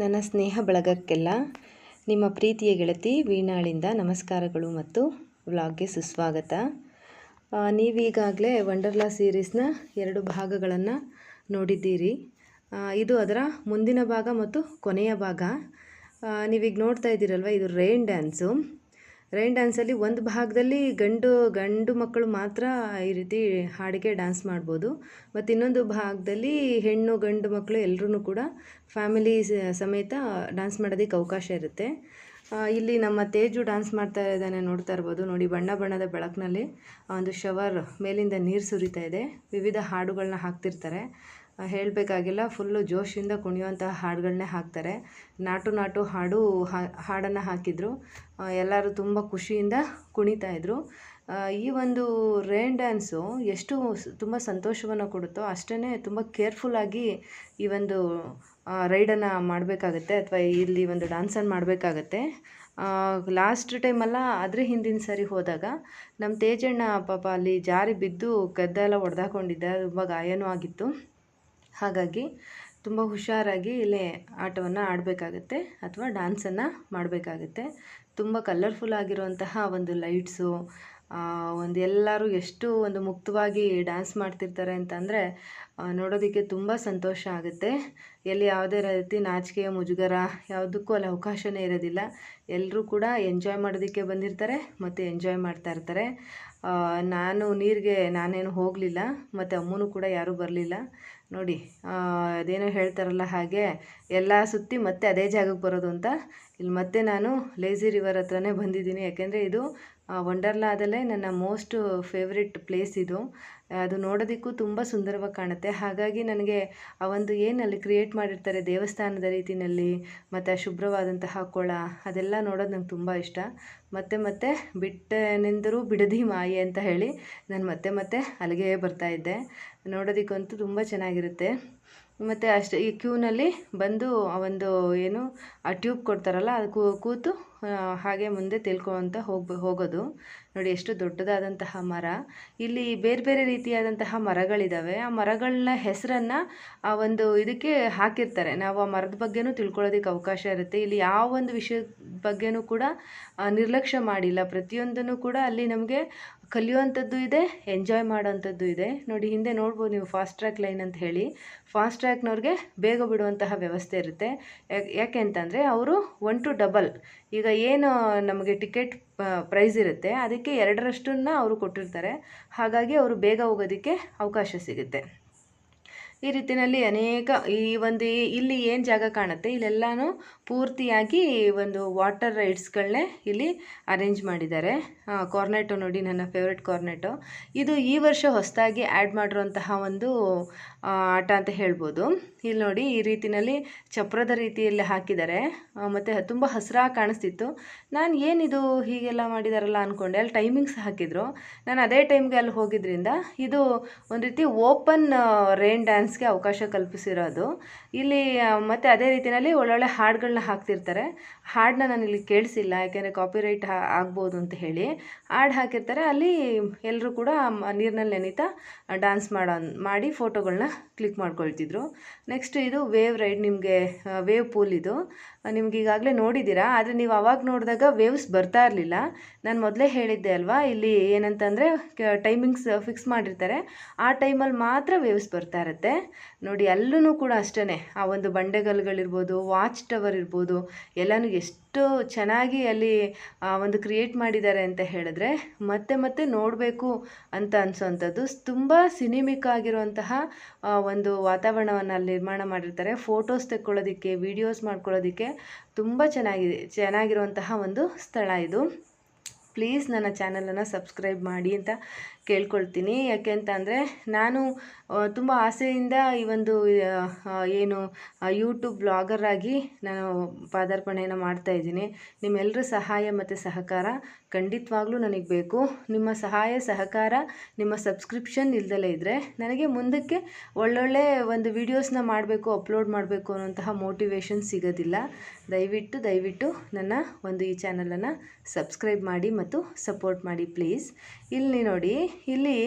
ನನ್ನ ಸ್ನೇಹ ಬಳಗಕ್ಕೆಲ್ಲ ನಿಮ್ಮ ಪ್ರೀತಿಯ ಗೆಳತಿ ವೀಣಾಳಿಂದ ನಮಸ್ಕಾರಗಳು ಮತ್ತು ವ್ಲಾಗ್ಗೆ ಸುಸ್ವಾಗತ. ನೀವೀಗಾಗಲೇ ವಂಡರ್ಲಾ ಸೀರೀಸ್ನ ಎರಡು ಭಾಗಗಳನ್ನು ನೋಡಿದ್ದೀರಿ. ಇದು ಅದರ ಮುಂದಿನ ಭಾಗ ಮತ್ತು ಕೊನೆಯ ಭಾಗ. ನೀವೀಗ ನೋಡ್ತಾ ಇದ್ದೀರಲ್ವ, ಇದು ರೈನ್ ಡ್ಯಾನ್ಸು ರೈನ್ ಡ್ಯಾನ್ಸಲ್ಲಿ ಒಂದು ಭಾಗದಲ್ಲಿ ಗಂಡು ಗಂಡು ಮಕ್ಕಳು ಮಾತ್ರ ಈ ರೀತಿ ಹಾಡಿಗೆ ಡ್ಯಾನ್ಸ್ ಮಾಡ್ಬೋದು. ಮತ್ತು ಇನ್ನೊಂದು ಭಾಗದಲ್ಲಿ ಹೆಣ್ಣು, ಗಂಡು ಮಕ್ಕಳು ಎಲ್ಲರೂ ಕೂಡ ಫ್ಯಾಮಿಲಿ ಸಮೇತ ಡ್ಯಾನ್ಸ್ ಮಾಡೋದಕ್ಕೆ ಅವಕಾಶ ಇರುತ್ತೆ. ಇಲ್ಲಿ ನಮ್ಮ ತೇಜು ಡ್ಯಾನ್ಸ್ ಮಾಡ್ತಾ ಇದ್ದಾನೆ ನೋಡ್ತಾ ಇರ್ಬೋದು. ನೋಡಿ, ಬಣ್ಣ ಬಣ್ಣದ ಬೆಳಕಿನಲ್ಲಿ ಒಂದು ಶವರ್ ಮೇಲಿಂದ ನೀರು ಸುರಿತಾ ಇದೆ. ವಿವಿಧ ಹಾಡುಗಳನ್ನ ಹಾಕ್ತಿರ್ತಾರೆ. ಹೇಳಬೇಕಾಗಿಲ್ಲ ಫುಲ್ಲು ಜೋಶಿಂದ ಕುಣಿಯುವಂತಹ ಹಾಡುಗಳನ್ನೇ ಹಾಕ್ತಾರೆ. ನಾಟು ನಾಟು ಹಾಡು ಹಾಡನ್ನು ಹಾಕಿದರು. ಎಲ್ಲರೂ ತುಂಬ ಖುಷಿಯಿಂದ ಕುಣಿತಾಯಿದ್ರು ಈ ಒಂದು ರೇನ್ ಡ್ಯಾನ್ಸು ಎಷ್ಟು ತುಂಬ ಸಂತೋಷವನ್ನು ಕೊಡುತ್ತೋ ಅಷ್ಟೇ ತುಂಬ ಕೇರ್ಫುಲ್ಲಾಗಿ ಈ ಒಂದು ರೈಡನ್ನು ಮಾಡಬೇಕಾಗತ್ತೆ ಅಥವಾ ಇಲ್ಲಿ ಒಂದು ಡ್ಯಾನ್ಸನ್ನು ಮಾಡಬೇಕಾಗತ್ತೆ. ಲಾಸ್ಟ್ ಟೈಮಲ್ಲ ಅದ್ರ ಹಿಂದಿನ ಸರಿ ಹೋದಾಗ ನಮ್ಮ ತೇಜಣ್ಣ ಪಾಪ ಅಲ್ಲಿ ಜಾರಿ ಬಿದ್ದು ಗದ್ದೆಲ್ಲ ಒಡೆದಾಕೊಂಡಿದ್ದ, ತುಂಬ ಗಾಯನೂ ಆಗಿತ್ತು. ಹಾಗಾಗಿ ತುಂಬ ಹುಷಾರಾಗಿ ಇಲ್ಲಿ ಆಟವನ್ನು ಆಡಬೇಕಾಗತ್ತೆ ಅಥವಾ ಡ್ಯಾನ್ಸನ್ನು ಮಾಡಬೇಕಾಗತ್ತೆ. ತುಂಬ ಕಲರ್ಫುಲ್ ಆಗಿರುವಂತಹ ಒಂದು ಲೈಟ್ಸು ಒಂದು ಎಲ್ಲರೂ ಎಷ್ಟು ಒಂದು ಮುಕ್ತವಾಗಿ ಡ್ಯಾನ್ಸ್ ಮಾಡ್ತಿರ್ತಾರೆ ಅಂತಂದರೆ ನೋಡೋದಕ್ಕೆ ತುಂಬ ಸಂತೋಷ ಆಗುತ್ತೆ. ಎಲ್ಲಿ ಯಾವುದೇ ರೀತಿ ನಾಚಿಕೆಯ ಮುಜುಗರ ಯಾವುದಕ್ಕೂ ಅಲ್ಲಿ ಅವಕಾಶವೇ ಇರೋದಿಲ್ಲ. ಎಲ್ಲರೂ ಕೂಡ ಎಂಜಾಯ್ ಮಾಡೋದಕ್ಕೆ ಬಂದಿರ್ತಾರೆ ಮತ್ತು ಎಂಜಾಯ್ ಮಾಡ್ತಾ ಇರ್ತಾರೆ. ನಾನು ನೀರಿಗೆ ನಾನೇನು ಹೋಗಲಿಲ್ಲ, ಮತ್ತು ಅಮ್ಮನೂ ಕೂಡ ಯಾರೂ ಬರಲಿಲ್ಲ. ನೋಡಿ ಅದೇನೋ ಹೇಳ್ತಾರಲ್ಲ ಹಾಗೆ, ಎಲ್ಲ ಸುತ್ತಿ ಮತ್ತೆ ಅದೇ ಜಾಗಕ್ಕೆ ಬರೋದು ಅಂತ. ಇಲ್ಲಿ ಮತ್ತೆ ನಾನು ಲೇಝಿ ರಿವರ್ ಹತ್ರನೇ ಬಂದಿದ್ದೀನಿ. ಯಾಕೆಂದರೆ ಇದು ವಂಡರ್ಲಾದಲ್ಲೇ ನನ್ನ ಮೋಸ್ಟ್ ಫೇವ್ರೆಟ್ ಪ್ಲೇಸ್ ಇದು. ಅದು ನೋಡೋದಕ್ಕೂ ತುಂಬ ಸುಂದರವಾಗಿ ಕಾಣುತ್ತೆ. ಹಾಗಾಗಿ ನನಗೆ ಆ ಒಂದು ಏನಲ್ಲಿ ಕ್ರಿಯೇಟ್ ಮಾಡಿರ್ತಾರೆ ದೇವಸ್ಥಾನದ ರೀತಿಯಲ್ಲಿ ಮತ್ತು ಶುಭ್ರವಾದಂತಹ ಕೊಳ, ಅದೆಲ್ಲ ನೋಡೋದು ನಂಗೆ ತುಂಬ ಇಷ್ಟ. ಮತ್ತೆ ಮತ್ತೆ ಬಿಟ್ಟನೆಂದರೂ ಬಿಡದಿ ಮಾಯೆ ಅಂತ ಹೇಳಿ ನಾನು ಮತ್ತೆ ಮತ್ತೆ ಅಲ್ಲಿಗೆ ಬರ್ತಾಯಿದ್ದೆ ನೋಡೋದಕ್ಕಂತೂ ತುಂಬ ಚೆನ್ನಾಗಿರುತ್ತೆ. ಮತ್ತು ಅಷ್ಟೇ, ಈ ಕ್ಯೂನಲ್ಲಿ ಬಂದು ಒಂದು ಏನು, ಆ ಟ್ಯೂಬ್ ಕೊಡ್ತಾರಲ್ಲ, ಅದು ಕೂತು ಹಾಗೆ ಮುಂದೆ ತೇಲ್ಕೊಳ್ತ ಹೋಗಿ, ಹೋಗೋದು. ನೋಡಿ, ಎಷ್ಟು ದೊಡ್ಡದಾದಂತಹ ಮರ. ಇಲ್ಲಿ ಬೇರೆ ಬೇರೆ ರೀತಿಯಾದಂತಹ ಮರಗಳಿದ್ದಾವೆ ಆ ಮರಗಳನ್ನ ಹೆಸರನ್ನು ಆ ಒಂದು ಇದಕ್ಕೆ ಹಾಕಿರ್ತಾರೆ. ನಾವು ಆ ಮರದ ಬಗ್ಗೆನೂ ತಿಳ್ಕೊಳ್ಳೋದಕ್ಕೆ ಅವಕಾಶ ಇರುತ್ತೆ. ಇಲ್ಲಿ ಯಾವ ಒಂದು ವಿಷಯದ ಬಗ್ಗೆನೂ ಕೂಡ ನಿರ್ಲಕ್ಷ್ಯ ಮಾಡಿಲ್ಲ. ಪ್ರತಿಯೊಂದನ್ನು ಕೂಡ ಅಲ್ಲಿ ನಮಗೆ ಕಲಿಯುವಂಥದ್ದು ಇದೆ ಎಂಜಾಯ್ ಮಾಡೋವಂಥದ್ದು ಇದೆ. ನೋಡಿ, ಹಿಂದೆ ನೋಡ್ಬೋದು ನೀವು ಫಾಸ್ಟ್ ಟ್ರ್ಯಾಕ್ ಲೈನ್ ಅಂತ ಹೇಳಿ. ಫಾಸ್ಟ್ ಟ್ರ್ಯಾಕ್ನವ್ರಿಗೆ ಬೇಗ ಬಿಡುವಂತಹ ವ್ಯವಸ್ಥೆ ಇರುತ್ತೆ. ಯಾಕೆ ಅಂತಂದರೆ ಅವರು ಒನ್ ಟು ಡಬಲ್ ಈಗ ಏನು ನಮಗೆ ಟಿಕೆಟ್ ಪ್ರೈಸ್ ಇರುತ್ತೆ, ಅದಕ್ಕೆ ಎರಡರಷ್ಟನ್ನು ಅವರು ಕೊಟ್ಟಿರ್ತಾರೆ. ಹಾಗಾಗಿ ಅವರು ಬೇಗ ಹೋಗೋದಕ್ಕೆ ಅವಕಾಶ ಸಿಗುತ್ತೆ. ಈ ರೀತಿಯಲ್ಲಿ ಅನೇಕ ಈ ಒಂದು ಇಲ್ಲಿ ಏನು ಜಾಗ ಕಾಣುತ್ತೆ? ಇಲ್ಲೆಲ್ಲನೂ ಪೂರ್ತಿಯಾಗಿ ಒಂದು ವಾಟರ್ ರೈಡ್ಸ್ಗಳನ್ನೇ ಇಲ್ಲಿ ಅರೇಂಜ್ ಮಾಡಿದ್ದಾರೆ. ಕಾರ್ನೆಟೋ ನೋಡಿ ನನ್ನ ಫೇವ್ರೆಟ್ ಕಾರ್ನೆಟೋ ಇದು ಈ ವರ್ಷ ಹೊಸದಾಗಿ ಆ್ಯಡ್ ಮಾಡಿರುವಂತಹ ಒಂದು ಆಟ ಅಂತ ಹೇಳ್ಬೋದು. ಇಲ್ಲಿ ನೋಡಿ ಈ ರೀತಿಯಲ್ಲಿ ಚಪ್ರದ ರೀತಿಯಲ್ಲಿ ಹಾಕಿದ್ದಾರೆ. ಮತ್ತು ತುಂಬ ಹಸಿರಾಗಿ ಕಾಣಿಸ್ತಿತ್ತು. ನಾನು ಏನಿದು ಹೀಗೆಲ್ಲ ಮಾಡಿದಾರಲ್ಲ ಅಂದ್ಕೊಂಡೆ ಅಲ್ಲಿ ಟೈಮಿಂಗ್ಸ್ ಹಾಕಿದ್ರು. ನಾನು ಅದೇ ಟೈಮ್ಗೆ ಅಲ್ಲಿ ಹೋಗಿದ್ದರಿಂದ ಇದು ಒಂದು ರೀತಿ ಓಪನ್ ರೈನ್ ಡ್ಯಾನ್ಸ್ಗೆ ಅವಕಾಶ ಕಲ್ಪಿಸಿರೋದು. ಇಲ್ಲಿ ಮತ್ತು ಅದೇ ರೀತಿಯಲ್ಲಿ ಒಳ್ಳೊಳ್ಳೆ ಹಾಡುಗಳನ್ನ ಹಾಕ್ತಿರ್ತಾರೆ. ಹಾಡನ್ನ ನಾನು ಇಲ್ಲಿ ಕೇಳಿಸಿಲ್ಲ, ಯಾಕೆಂದರೆ ಕಾಪಿರೈಟ್ ಆಗ್ಬೋದು ಅಂತ ಹೇಳಿ. ಹಾಡು ಹಾಕಿರ್ತಾರೆ, ಅಲ್ಲಿ ಎಲ್ಲರೂ ಕೂಡ ನೀರಿನಲ್ಲಿ ನೆನೀತಾ ಡ್ಯಾನ್ಸ್ ಮಾಡೋ, ಮಾಡಿ ಫೋಟೋಗಳನ್ನ ಕ್ಲಿಕ್ ಮಾಡ್ಕೊಳ್ತಿದ್ರು. ನೆಕ್ಸ್ಟ್ ಇದು ವೇವ್ ರೈಡ್ ನಿಮಗೆ ವೇವ್ ಪೂಲ್ ಇದು. ನಿಮ್ಗೆ ಈಗಾಗಲೇ ನೋಡಿದ್ದೀರಾ, ಆದರೆ ನೀವು ಅವಾಗ ನೋಡಿದಾಗ ವೇವ್ಸ್ ಬರ್ತಾ ಇರಲಿಲ್ಲ. ನಾನು ಮೊದಲೇ ಹೇಳಿದ್ದೆ ಅಲ್ವಾ, ಇಲ್ಲಿ ಏನಂತಂದರೆ ಟೈಮಿಂಗ್ಸ್ ಫಿಕ್ಸ್ ಮಾಡಿರ್ತಾರೆ. ಆ ಟೈಮಲ್ಲಿ ಮಾತ್ರ ವೇವ್ಸ್ ಬರ್ತಾ ಇರುತ್ತೆ. ನೋಡಿ ಅಲ್ಲೂ ಕೂಡ ಅಷ್ಟೇ ಆ ಒಂದು ಬಂಡೆಗಲ್ಗಳಿರ್ಬೋದು ವಾಚ್ ಟವರ್ ಇರ್ಬೋದು, ಎಲ್ಲನೂ ಎಷ್ಟು ಚೆನ್ನಾಗಿ ಅಲ್ಲಿ ಒಂದು ಕ್ರಿಯೇಟ್ ಮಾಡಿದ್ದಾರೆ ಅಂತ ಹೇಳಿದ್ರೆ ಮತ್ತೆ ಮತ್ತೆ ನೋಡಬೇಕು ಅಂತ ಅನಿಸೋವಂಥದ್ದು ತುಂಬ ಸಿನಿಮಿಕ್ ಆಗಿರುವಂತಹ ಒಂದು ವಾತಾವರಣವನ್ನು ಅಲ್ಲಿ ನಿರ್ಮಾಣ ಮಾಡಿರ್ತಾರೆ. ಫೋಟೋಸ್ ತೆಕ್ಕೊಳ್ಳೋದಕ್ಕೆ ವಿಡಿಯೋಸ್ ಮಾಡ್ಕೊಳ್ಳೋದಕ್ಕೆ ತುಂಬ ಚೆನ್ನಾಗಿದೆ, ಚೆನ್ನಾಗಿರುವಂತಹ ಒಂದು ಸ್ಥಳ ಇದು. ಪ್ಲೀಸ್ ನನ್ನ ಚಾನಲನ್ನು ಸಬ್ಸ್ಕ್ರೈಬ್ ಮಾಡಿ ಅಂತ ಕೇಳ್ಕೊಳ್ತೀನಿ. ಯಾಕೆ ಅಂತಂದರೆ ನಾನು ತುಂಬ ಆಸೆಯಿಂದ ಈ ಒಂದು ಏನು ಯೂಟ್ಯೂಬ್ ಬ್ಲಾಗರ್ ಆಗಿ ನಾನು ಪಾದಾರ್ಪಣೆಯನ್ನು ಮಾಡ್ತಾಯಿದ್ದೀನಿ ನಿಮ್ಮೆಲ್ಲರ ಸಹಾಯ ಮತ್ತು ಸಹಕಾರ ಖಂಡಿತವಾಗ್ಲೂ ನನಗೆ ಬೇಕು. ನಿಮ್ಮ ಸಹಾಯ, ಸಹಕಾರ, ನಿಮ್ಮ ಸಬ್ಸ್ಕ್ರಿಪ್ಷನ್ ಇಲ್ದಲೇ ಇದ್ದರೆ ನನಗೆ ಮುಂದಕ್ಕೆ ಒಳ್ಳೊಳ್ಳೆ ಒಂದು ವೀಡಿಯೋಸ್ನ ಮಾಡಬೇಕು, ಅಪ್ಲೋಡ್ ಮಾಡಬೇಕು ಅನ್ನೋಂತಹ ಮೋಟಿವೇಶನ್ ಸಿಗೋದಿಲ್ಲ. ದಯವಿಟ್ಟು ದಯವಿಟ್ಟು ನನ್ನ ಒಂದು ಈ ಚಾನಲನ್ನು ಸಬ್ಸ್ಕ್ರೈಬ್ ಮಾಡಿ ಮತ್ತು ಸಪೋರ್ಟ್ ಮಾಡಿ ಪ್ಲೀಸ್. ಇಲ್ಲಿ ನೋಡಿ ಇಲ್ಲಿ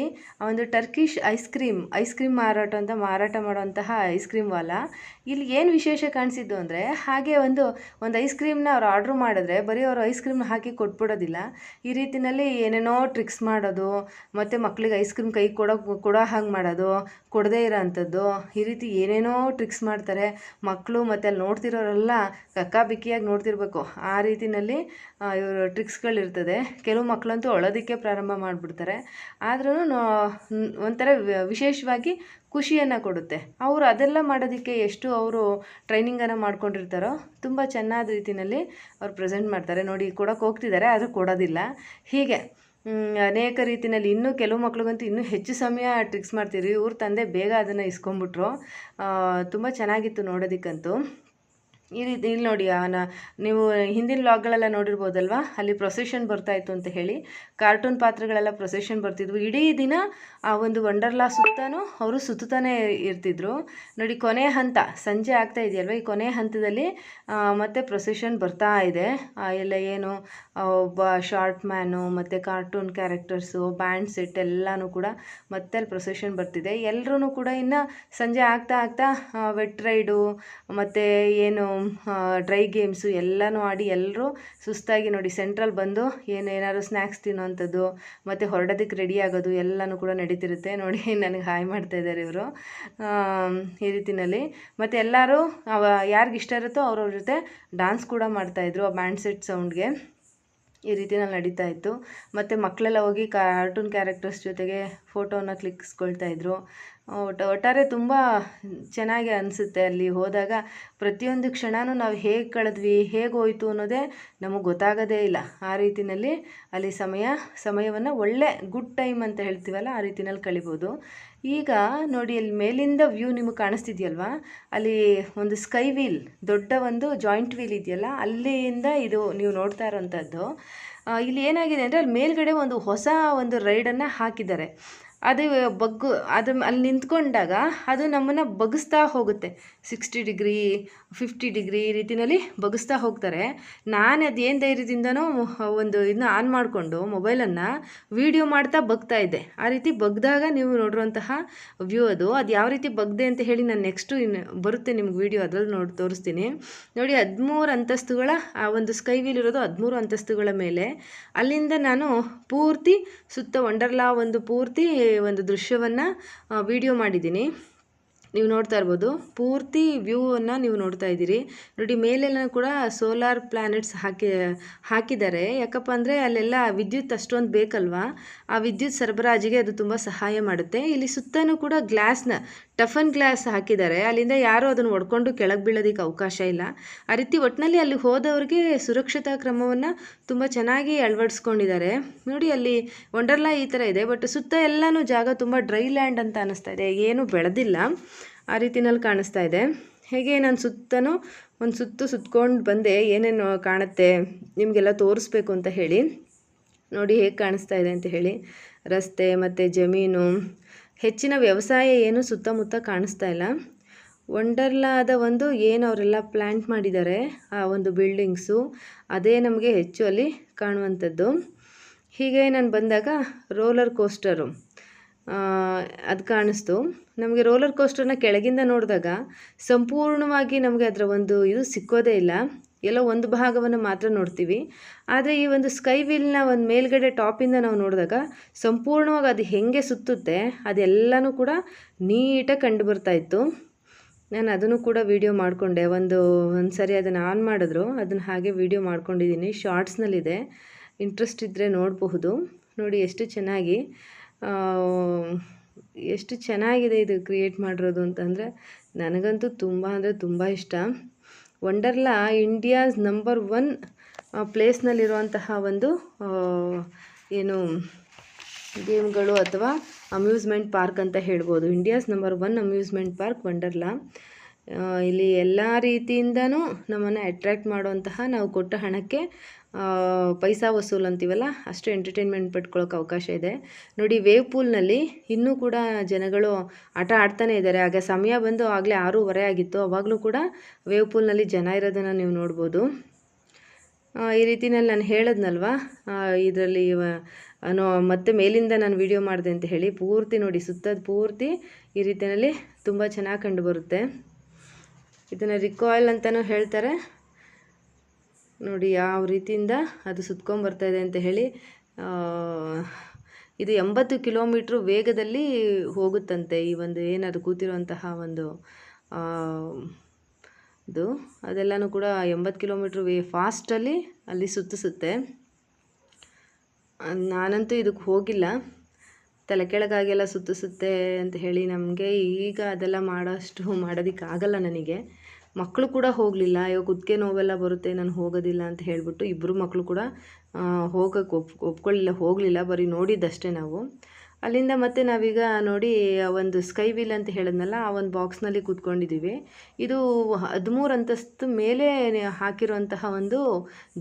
ಒಂದು Turkish ice cream ice cream ಮಾರಾಟ ಅಂತ ಮಾರಾಟ ಮಾಡುವಂತಹ ಐಸ್ ಕ್ರೀಮ್ ವಾಲ ಇಲ್ಲಿ ಏನು ವಿಶೇಷ ಕಾಣಿಸಿದ್ದು ಅಂದರೆ ಹಾಗೆ ಒಂದು ಒಂದು ಐಸ್ ಕ್ರೀಮ್ನ ಅವ್ರು ಆರ್ಡ್ರ್ ಮಾಡಿದ್ರೆ ಬರೀ ಅವರು ಐಸ್ ಕ್ರೀಮ್ನ ಹಾಕಿ ಕೊಟ್ಬಿಡೋದಿಲ್ಲ. ಈ ರೀತಿಯಲ್ಲಿ ಏನೇನೋ ಟ್ರಿಕ್ಸ್ ಮಾಡೋದು, ಮತ್ತು ಮಕ್ಳಿಗೆ ಐಸ್ ಕ್ರೀಮ್ ಕೈ ಕೊಡೋ ಕೊಡೋ ಹಾಗೆ ಮಾಡೋದು, ಕೊಡದೇ ಇರೋ ಅಂಥದ್ದು ಈ ರೀತಿ ಏನೇನೋ ಟ್ರಿಕ್ಸ್ ಮಾಡ್ತಾರೆ. ಮಕ್ಕಳು ಮತ್ತು ಅಲ್ಲಿ ನೋಡ್ತಿರೋರೆಲ್ಲ ಕಕ್ಕಾಬಿಕ್ಕಿಯಾಗಿ ನೋಡ್ತಿರ್ಬೇಕು. ಆ ರೀತಿಯಲ್ಲಿ ಇವರು ಟ್ರಿಕ್ಸ್ಗಳಿರ್ತದೆ ಕೆಲವು ಮಕ್ಕಳಂತೂ ಅಳೋದಕ್ಕೆ ಪ್ರಾರಂಭ ಮಾಡಿಬಿಡ್ತಾರೆ. ಆದ್ರೂ ಒಂಥರ ವಿಶೇಷವಾಗಿ ಖುಷಿಯನ್ನು ಕೊಡುತ್ತೆ. ಅವರು ಅದೆಲ್ಲ ಮಾಡೋದಕ್ಕೆ ಎಷ್ಟು ಅವರು ಟ್ರೈನಿಂಗನ್ನು ಮಾಡ್ಕೊಂಡಿರ್ತಾರೋ ತುಂಬ ಚೆನ್ನಾದ ರೀತಿಯಲ್ಲಿ ಅವ್ರು ಪ್ರೆಸೆಂಟ್ ಮಾಡ್ತಾರೆ. ನೋಡಿ ಕೊಡೋಕೆ ಹೋಗ್ತಿದ್ದಾರೆ, ಆದರೂ ಕೊಡೋದಿಲ್ಲ. ಹೀಗೆ ಅನೇಕ ರೀತಿಯಲ್ಲಿ ಇನ್ನೂ ಕೆಲವು ಮಕ್ಳಿಗಂತೂ ಇನ್ನೂ ಹೆಚ್ಚು ಸಮಯ ಟ್ರಿಕ್ಸ್ ಮಾಡ್ತೀರಿ. ಇವ್ರ ತಂದೆ ಬೇಗ ಅದನ್ನು ಇಸ್ಕೊಂಬಿಟ್ರು ತುಂಬ ಚೆನ್ನಾಗಿತ್ತು ನೋಡೋದಕ್ಕಂತೂ. ಈ ರೀತಿ ಇಲ್ಲಿ ನೋಡಿ, ಅವನ ನೀವು ಹಿಂದಿನ ಲಾಗ್ಗಳೆಲ್ಲ ನೋಡಿರ್ಬೋದಲ್ವಾ? ಅಲ್ಲಿ ಪ್ರೊಸೆಷನ್ ಬರ್ತಾಯಿತ್ತು ಅಂತ ಹೇಳಿ. ಕಾರ್ಟೂನ್ ಪಾತ್ರಗಳೆಲ್ಲ ಪ್ರೊಸೆಷನ್ ಬರ್ತಿದ್ವು. ಇಡೀ ದಿನ ಆ ಒಂದು ವಂಡರ್ಲಾ ಸುತ್ತಾನು ಅವರು ಸುತ್ತಾನೆ ಇರ್ತಿದ್ರು. ನೋಡಿ, ಕೊನೆ ಹಂತ, ಸಂಜೆ ಆಗ್ತಾ ಇದೆಯಲ್ವ? ಈ ಕೊನೆ ಹಂತದಲ್ಲಿ ಮತ್ತೆ ಪ್ರೊಸೆಷನ್ ಬರ್ತಾ ಇದೆ. ಎಲ್ಲ ಏನು ಒಬ್ಬ ಶಾರ್ಟ್ ಮ್ಯಾನು ಮತ್ತು ಕಾರ್ಟೂನ್ ಕ್ಯಾರೆಕ್ಟರ್ಸು ಬ್ಯಾಂಡ್ ಸೆಟ್ ಎಲ್ಲಾನು ಕೂಡ ಮತ್ತೆ ಅಲ್ಲಿ ಪ್ರೊಸೆಷನ್ ಬರ್ತಿದೆ. ಎಲ್ಲರೂ ಕೂಡ ಇನ್ನು ಸಂಜೆ ಆಗ್ತಾ ಆಗ್ತಾ ವೆಟ್ ರೈಡು ಮತ್ತು ಏನು ಡ್ರೈ ಗೇಮ್ಸು ಎಲ್ಲನೂ ಆಡಿ ಎಲ್ಲರೂ ಸುಸ್ತಾಗಿ ನೋಡಿ ಸೆಂಟ್ರಲ್ ಬಂದು ಏನು ಏನಾದ್ರು ಸ್ನ್ಯಾಕ್ಸ್ ತಿನ್ನುವಂಥದ್ದು ಮತ್ತು ಹೊರಡೋದಕ್ಕೆ ರೆಡಿ ಆಗೋದು ಎಲ್ಲನೂ ಕೂಡ ನಡೀತಿರುತ್ತೆ. ನೋಡಿ, ನನಗೆ ಹಾಯ್ ಮಾಡ್ತಾ ಇದ್ದಾರೆ ಇವರು. ಈ ರೀತಿಯಲ್ಲಿ ಮತ್ತು ಎಲ್ಲರೂ ಇಷ್ಟ ಇರುತ್ತೋ ಅವ್ರವ್ರ ಜೊತೆ ಡಾನ್ಸ್ ಕೂಡ ಮಾಡ್ತಾಯಿದ್ರು ಆ ಬ್ಯಾಂಡ್ ಸೆಟ್ ಸೌಂಡ್ಗೆ ಈ ರೀತಿನಲ್ಲಿ ನಡೀತಾ ಇತ್ತು. ಮತ್ತು ಮಕ್ಕಳೆಲ್ಲ ಹೋಗಿ ಕಾರ್ಟೂನ್ ಕ್ಯಾರೆಕ್ಟರ್ಸ್ ಜೊತೆಗೆ ಫೋಟೋನ ಕ್ಲಿಕ್ಸ್ಕೊಳ್ತಾ ಇದ್ರು. ಒಟ್ಟ ಒಟ್ಟಾರೆ ತುಂಬ ಚೆನ್ನಾಗಿ ಅನಿಸುತ್ತೆ ಅಲ್ಲಿ ಹೋದಾಗ. ಪ್ರತಿಯೊಂದು ಕ್ಷಣನೂ ನಾವು ಹೇಗೆ ಕಳೆದ್ವಿ, ಹೇಗೆ ಹೋಯಿತು ಅನ್ನೋದೇ ನಮಗೆ ಗೊತ್ತಾಗೋದೇ ಇಲ್ಲ. ಆ ರೀತಿಯಲ್ಲಿ ಅಲ್ಲಿ ಸಮಯ, ಸಮಯವನ್ನು ಒಳ್ಳೆ ಗುಡ್ ಟೈಮ್ ಅಂತ ಹೇಳ್ತೀವಲ್ಲ, ಆ ರೀತಿಯಲ್ಲಿ ಕಳಿಬೋದು. ಈಗ ನೋಡಿ, ಅಲ್ಲಿ ಮೇಲಿಂದ ವ್ಯೂ ನಿಮಗೆ ಕಾಣಿಸ್ತಿದೆಯಲ್ವಾ? ಅಲ್ಲಿ ಒಂದು ಸ್ಕೈ ವೀಲ್ ದೊಡ್ಡ ಒಂದು ಜಾಯಿಂಟ್ ವೀಲ್ ಇದೆಯಲ್ಲ, ಅಲ್ಲಿಂದ ಇದು ನೀವು ನೋಡ್ತಾ ಇರೋವಂಥದ್ದು ಇಲ್ಲಿ ಏನಾಗಿದೆ ಅಂದರೆ, ಅಲ್ಲಿ ಮೇಲ್ಗಡೆ ಒಂದು ಹೊಸ ಒಂದು ರೈಡನ್ನು ಹಾಕಿದ್ದಾರೆ. ಅದು ಬಗ್ಗು ಅದು ಅಲ್ಲಿ ನಿಂತ್ಕೊಂಡಾಗ ಅದು ನಮ್ಮನ್ನು ಬಗ್ಗಿಸ್ತಾ ಹೋಗುತ್ತೆ. ಸಿಕ್ಸ್ಟಿ ಡಿಗ್ರಿ ಫಿಫ್ಟಿ ಡಿಗ್ರಿ ಈ ರೀತಿಯಲ್ಲಿ ಬಗ್ಗಿಸ್ತಾ ಹೋಗ್ತಾರೆ. ನಾನು ಅದೇನು ಧೈರ್ಯದಿಂದನೋ ಒಂದು ಇದನ್ನ ಆನ್ ಮಾಡಿಕೊಂಡು ಮೊಬೈಲನ್ನು ವೀಡಿಯೋ ಮಾಡ್ತಾ ಬಗ್ತಾ ಇದ್ದೆ. ಆ ರೀತಿ ಬಗ್ದಾಗ ನೀವು ನೋಡಿರುವಂತಹ ವ್ಯೂ ಅದು. ಅದು ಯಾವ ರೀತಿ ಬಗ್ದೆ ಅಂತ ಹೇಳಿ ನಾನು ನೆಕ್ಸ್ಟು ಇನ್ನು ಬರುತ್ತೆ ನಿಮ್ಗೆ ವೀಡಿಯೋ ಅದರಲ್ಲಿ ನೋಡಿ ತೋರಿಸ್ತೀನಿ. ನೋಡಿ ಹದಿಮೂರು ಅಂತಸ್ತುಗಳ ಆ ಒಂದು ಸ್ಕೈ ವೀಲ್ ಇರೋದು ಹದಿಮೂರು ಅಂತಸ್ತುಗಳ ಮೇಲೆ. ಅಲ್ಲಿಂದ ನಾನು ಪೂರ್ತಿ ಸುತ್ತ ವಂಡರ್ಲಾ ಒಂದು ಪೂರ್ತಿ ಒಂದು ದೃಶ್ಯವನ್ನು ವಿಡಿಯೋ ಮಾಡಿದ್ದೀನಿ. ನೀವು ನೋಡ್ತಾ ಇರ್ಬೋದು. ಪೂರ್ತಿ ವ್ಯೂವನ್ನು ನೀವು ನೋಡ್ತಾ ಇದ್ದೀರಿ. ನೋಡಿ, ಮೇಲೆಲ್ಲ ಕೂಡ ಸೋಲಾರ್ ಪ್ಲಾನೆಟ್ಸ್ ಹಾಕಿ, ಹಾಕಿದ್ದಾರೆ. ಯಾಕಪ್ಪ ಅಂದರೆ ಅಲ್ಲೆಲ್ಲ ವಿದ್ಯುತ್ ಅಷ್ಟೊಂದು ಬೇಕಲ್ವಾ? ಆ ವಿದ್ಯುತ್ ಸರಬರಾಜಿಗೆ ಅದು ತುಂಬ ಸಹಾಯ ಮಾಡುತ್ತೆ. ಇಲ್ಲಿ ಸುತ್ತಲೂ ಕೂಡ ಗ್ಲಾಸ್ನ ಟಫನ್ ಗ್ಲಾಸ್ ಹಾಕಿದ್ದಾರೆ. ಅಲ್ಲಿಂದ ಯಾರೂ ಅದನ್ನು ಒಡ್ಕೊಂಡು ಕೆಳಗೆ ಬೀಳೋದಕ್ಕೆ ಅವಕಾಶ ಇಲ್ಲ. ಆ ರೀತಿ ಒಟ್ಟಿನಲ್ಲಿ ಅಲ್ಲಿ ಹೋದವ್ರಿಗೆ ಸುರಕ್ಷತಾ ಕ್ರಮವನ್ನು ತುಂಬ ಚೆನ್ನಾಗಿ ಅಳವಡಿಸ್ಕೊಂಡಿದ್ದಾರೆ. ನೋಡಿ, ಅಲ್ಲಿ ವಂಡರ್ಲಾ ಈ ಥರ ಇದೆ ಬಟ್ ಸುತ್ತ ಎಲ್ಲನೂ ಜಾಗ ತುಂಬ ಡ್ರೈ ಲ್ಯಾಂಡ್ ಅಂತ ಅನ್ನಿಸ್ತಾ ಇದೆ. ಏನೂ ಬೆಳೆದಿಲ್ಲ. ಆ ರೀತಿನಲ್ಲಿ ಕಾಣಿಸ್ತಾ ಇದೆ. ಹೇಗೆ ನಾನು ಸುತ್ತನೂ ಒಂದು ಸುತ್ತು ಸುತ್ತಕೊಂಡು ಬಂದೆ, ಏನೇನು ಕಾಣುತ್ತೆ, ನಿಮಗೆಲ್ಲ ತೋರಿಸ್ಬೇಕು ಅಂತ ಹೇಳಿ. ನೋಡಿ, ಹೇಗೆ ಕಾಣಿಸ್ತಾ ಇದೆ ಅಂತ ಹೇಳಿ. ರಸ್ತೆ ಮತ್ತು ಜಮೀನು ಹೆಚ್ಚಿನ ವ್ಯವಸಾಯ ಏನು ಸುತ್ತಮುತ್ತ ಕಾಣಿಸ್ತಾ ಇಲ್ಲ. ವಂಡರ್ಲಾದ ಒಂದು ಏನು ಅವರೆಲ್ಲ ಪ್ಲ್ಯಾಂಟ್ ಮಾಡಿದ್ದಾರೆ, ಆ ಒಂದು ಬಿಲ್ಡಿಂಗ್ಸು ಅದೇ ನಮಗೆ ಹೆಚ್ಚು ಅಲ್ಲಿ ಕಾಣುವಂಥದ್ದು. ಹೀಗೆ ನಾನು ಬಂದಾಗ ರೋಲರ್ ಕೋಸ್ಟರು ಅದು ಕಾಣಿಸ್ತು. ನಮಗೆ ರೋಲರ್ ಕೋಸ್ಟರ್ನ ಕೆಳಗಿಂದ ನೋಡಿದಾಗ ಸಂಪೂರ್ಣವಾಗಿ ನಮಗೆ ಅದರ ಒಂದು ಇದು ಸಿಕ್ಕೋದೇ ಇಲ್ಲ. ಎಲ್ಲೋ ಒಂದು ಭಾಗವನ್ನು ಮಾತ್ರ ನೋಡ್ತೀವಿ. ಆದರೆ ಈ ಒಂದು ಸ್ಕೈ ವೀಲ್ನ ಒಂದು ಮೇಲ್ಗಡೆ ಟಾಪಿಂದ ನಾವು ನೋಡಿದಾಗ ಸಂಪೂರ್ಣವಾಗಿ ಅದು ಹೇಗೆ ಸುತ್ತುತ್ತೆ, ಅದೆಲ್ಲನೂ ಕೂಡ ನೀಟಾಗಿ ಕಂಡು ಬರ್ತಾ ಇತ್ತು. ನಾನು ಅದನ್ನು ಕೂಡ ವೀಡಿಯೋ ಮಾಡಿಕೊಂಡೆ. ಒಂದು ಒಂದು ಸರಿ ಅದನ್ನು ಆನ್ ಮಾಡಿದ್ರು. ಅದನ್ನು ಹಾಗೆ ವೀಡಿಯೋ ಮಾಡ್ಕೊಂಡಿದ್ದೀನಿ ಶಾರ್ಟ್ಸ್ನಲ್ಲಿದೆ ಇಂಟ್ರೆಸ್ಟ್ ಇದ್ದರೆ ನೋಡಬಹುದು. ನೋಡಿ ಎಷ್ಟು ಚೆನ್ನಾಗಿ ಎಷ್ಟು ಚೆನ್ನಾಗಿದೆ ಇದು ಕ್ರಿಯೇಟ್ ಮಾಡಿರೋದು ಅಂತಂದರೆ ನನಗಂತೂ ತುಂಬ ಅಂದರೆ ತುಂಬ ಇಷ್ಟ. ವಂಡರ್ಲಾ ಇಂಡಿಯಾಸ್ ನಂಬರ್ ಒನ್ ಪ್ಲೇಸ್ನಲ್ಲಿರುವಂತಹ ಒಂದು ಏನು ಗೇಮ್ಗಳು ಅಥವಾ ಅಮ್ಯೂಸ್ಮೆಂಟ್ ಪಾರ್ಕ್ ಅಂತ ಹೇಳ್ಬೋದು. India's number one amusement park Wonderla. ಇಲ್ಲಿ ಎಲ್ಲ ರೀತಿಯಿಂದನೂ ನಮ್ಮನ್ನು ಅಟ್ರ್ಯಾಕ್ಟ್ ಮಾಡುವಂತಹ ನಾವು ಕೊಟ್ಟ ಹಣಕ್ಕೆ ಪೈಸಾ ವಸೂಲ್ ಅಂತೀವಲ್ಲ, ಅಷ್ಟು ಎಂಟರ್ಟೈನ್ಮೆಂಟ್ ಪಟ್ಕೊಳ್ಳೋಕೆ ಅವಕಾಶ ಇದೆ. ನೋಡಿ ವೇವ್ ಪೂಲ್ನಲ್ಲಿ ಇನ್ನೂ ಕೂಡ ಜನಗಳು ಆಟ ಆಡ್ತಾನೆ ಇದ್ದಾರೆ. ಆಗ ಸಮಯ ಬಂದು ಆಗಲೇ ಆರೂವರೆ ಆಗಿತ್ತು. ಅವಾಗಲೂ ಕೂಡ ವೇವ್ ಪೂಲ್ನಲ್ಲಿ ಜನ ಇರೋದನ್ನು ನೀವು ನೋಡ್ಬೋದು. ಈ ರೀತಿನಲ್ಲಿ ನಾನು ಹೇಳದ್ನಲ್ವ? ಇದರಲ್ಲಿ ನೋ ಮತ್ತೆ ಮೇಲಿಂದ ನಾನು ವಿಡಿಯೋ ಮಾಡಿದೆ ಅಂತ ಹೇಳಿ, ಪೂರ್ತಿ ನೋಡಿ, ಸುತ್ತದ ಪೂರ್ತಿ ಈ ರೀತಿಯಲ್ಲಿ ತುಂಬ ಚೆನ್ನಾಗಿ ಕಂಡು ಬರುತ್ತೆ. ಇದನ್ನು ರಿಕಾಯಿಲ್ ಅಂತಲೂ ಹೇಳ್ತಾರೆ. ನೋಡಿ ಯಾವ ರೀತಿಯಿಂದ ಅದು ಸುತ್ಕೊಂಬರ್ತಾ ಇದೆ ಅಂತ ಹೇಳಿ ಇದು ಎಂಬತ್ತು ಕಿಲೋಮೀಟ್ರ್ ವೇಗದಲ್ಲಿ ಹೋಗುತ್ತಂತೆ ಈ ಒಂದು ಏನದು ಕೂತಿರುವಂತಹ ಒಂದು ಇದು. ಅದೆಲ್ಲನೂ ಕೂಡ ಎಂಬತ್ತು ಕಿಲೋಮೀಟ್ರ್ ವೇ, ಫಾಸ್ಟಲ್ಲಿ ಅಲ್ಲಿ ಸುತ್ತಿಸುತ್ತೆ. ನಾನಂತೂ ಇದಕ್ಕೆ ಹೋಗಿಲ್ಲ. ತಲೆ ಕೆಳಗಾಗೆಲ್ಲ ಸುತ್ತಿಸುತ್ತೆ ಅಂತ ಹೇಳಿ ನಮಗೆ ಈಗ ಅದೆಲ್ಲ ಮಾಡೋಷ್ಟು ಮಾಡೋದಕ್ಕಾಗಲ್ಲ ನನಗೆ. ಮಕ್ಕಳು ಕೂಡ ಹೋಗಲಿಲ್ಲ. ಅಯ್ಯೋ ಕುತ್ತಿಗೆ ನೋವೆಲ್ಲ ಬರುತ್ತೆ, ನಾನು ಹೋಗೋದಿಲ್ಲ ಅಂತ ಹೇಳಿಬಿಟ್ಟು ಇಬ್ಬರು ಮಕ್ಕಳು ಕೂಡ ಹೋಗಕ್ಕೆ ಒಪ್, ಒಪ್ಕೊಳ್ಳಿಲ್ಲ, ಹೋಗಲಿಲ್ಲ, ಬರೀ ನೋಡಿದ್ದಷ್ಟೇ ನಾವು. ಅಲ್ಲಿಂದ ಮತ್ತೆ ನಾವೀಗ ನೋಡಿ ಒಂದು ಸ್ಕೈ ವೀಲ್ ಅಂತ ಹೇಳಿದ್ನಲ್ಲ, ಆ ಒಂದು ಬಾಕ್ಸ್ನಲ್ಲಿ ಕೂತ್ಕೊಂಡಿದ್ದೀವಿ. ಇದು ಹದಿಮೂರು ಅಂತಸ್ತು ಮೇಲೆ ಹಾಕಿರುವಂತಹ ಒಂದು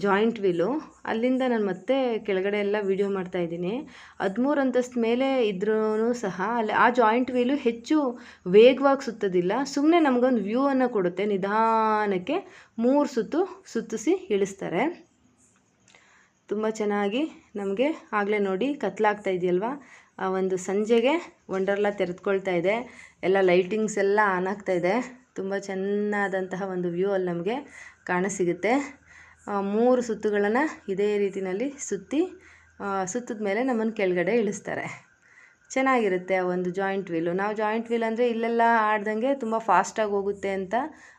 ಜಾಯಿಂಟ್ ವೀಲು ಅಲ್ಲಿಂದ ನಾನು ಮತ್ತೆ ಕೆಳಗಡೆ ಎಲ್ಲ ವೀಡಿಯೋ ಮಾಡ್ತಾ ಇದ್ದೀನಿ. ಹದಿಮೂರು ಅಂತಸ್ತು ಮೇಲೆ ಇದ್ರೂ ಸಹ, ಅಲ್ಲಿ ಆ ಜಾಯಿಂಟ್ ವೀಲು ಹೆಚ್ಚು ವೇಗವಾಗಿ ಸುತ್ತೋದಿಲ್ಲ. ಸುಮ್ಮನೆ ನಮಗೊಂದು ವ್ಯೂ ಅನ್ನು ಕೊಡುತ್ತೆ. ನಿಧಾನಕ್ಕೆ ಮೂರು ಸುತ್ತು ಸುತ್ತಿಸಿ ಇಳಿಸ್ತಾರೆ. ತುಂಬ ಚೆನ್ನಾಗಿ ನಮಗೆ ಆಗಲೇ ನೋಡಿ ಕತ್ಲಾಗ್ತಾ ಇದೆಯಲ್ವಾ? ಆ ಒಂದು ಸಂಜೆಗೆ ವಂಡರ್ಲಾ ತೆರೆದುಕೊಳ್ತಾ ಇದೆ. ಎಲ್ಲ ಲೈಟಿಂಗ್ಸ್ ಎಲ್ಲ ಆನ್ ಆಗ್ತಾ ಇದೆ. ತುಂಬ ಚೆನ್ನಾದಂತಹ ಒಂದು ವ್ಯೂ ಅಲ್ಲಿ ನಮಗೆ ಕಾಣಸಿಗುತ್ತೆ. ಮೂರು ಸುತ್ತುಗಳನ್ನು ಇದೇ ರೀತಿಯಲ್ಲಿ ಸುತ್ತಿ ಸುತ್ತಿದ ಮೇಲೆ ನಮ್ಮನ್ನು ಕೆಳಗಡೆ ಇಳಿಸ್ತಾರೆ. ಚೆನ್ನಾಗಿರುತ್ತೆ ಆ ಒಂದು ಜಾಯಿಂಟ್ ವೀಲು ನಾವು ಜಾಯಿಂಟ್ ವೀಲ್ ಅಂದರೆ ಇಲ್ಲೆಲ್ಲ ಆಡ್ದಂಗೆ ತುಂಬ ಫಾಸ್ಟಾಗಿ ಹೋಗುತ್ತೆ ಅಂತ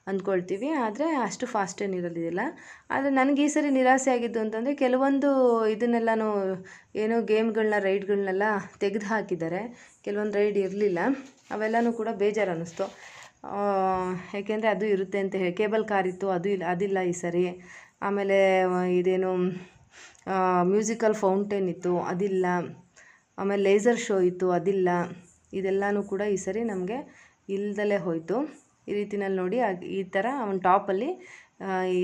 ಅಂದ್ಕೊಳ್ತೀವಿ. ಆದರೆ ಅಷ್ಟು ಫಾಸ್ಟ್ ಏನಿರೋದಿಲ್ಲ ಆದರೆ ನನಗೆ ಈ ಸರಿ ನಿರಾಸೆ ಆಗಿದ್ದು ಅಂತಂದರೆ ಕೆಲವೊಂದು ಇದನ್ನೆಲ್ಲನೂ ಏನೋ ಗೇಮ್ಗಳನ್ನ ರೈಡ್ಗಳನ್ನೆಲ್ಲ ತೆಗೆದು ಹಾಕಿದ್ದಾರೆ ಕೆಲವೊಂದು ರೈಡ್ ಇರಲಿಲ್ಲ. ಅವೆಲ್ಲನೂ ಕೂಡ ಬೇಜಾರು ಅನ್ನಿಸ್ತು ಏಕೆಂದರೆ ಅದು ಇರುತ್ತೆ ಅಂತ ಹೇಳಿ. ಕೇಬಲ್ ಕಾರ್ ಇತ್ತು, ಅದು ಇಲ್ಲ ಅದಿಲ್ಲ ಈ ಸರಿ. ಆಮೇಲೆ ಇದೇನು ಮ್ಯೂಸಿಕಲ್ ಫೌಂಟೇನ್ ಇತ್ತು, ಅದಿಲ್ಲ. ಆಮೇಲೆ ಲೇಸರ್ ಶೋ ಇತ್ತು, ಅದಿಲ್ಲ. ಇದೆಲ್ಲನೂ ಕೂಡ ಈ ಸರಿ ನಮಗೆ ಇಲ್ದಲೇ ಹೋಯಿತು. ಈ ರೀತಿನಲ್ಲಿ ನೋಡಿ ಈ ಥರ ಒಂದು ಟಾಪಲ್ಲಿ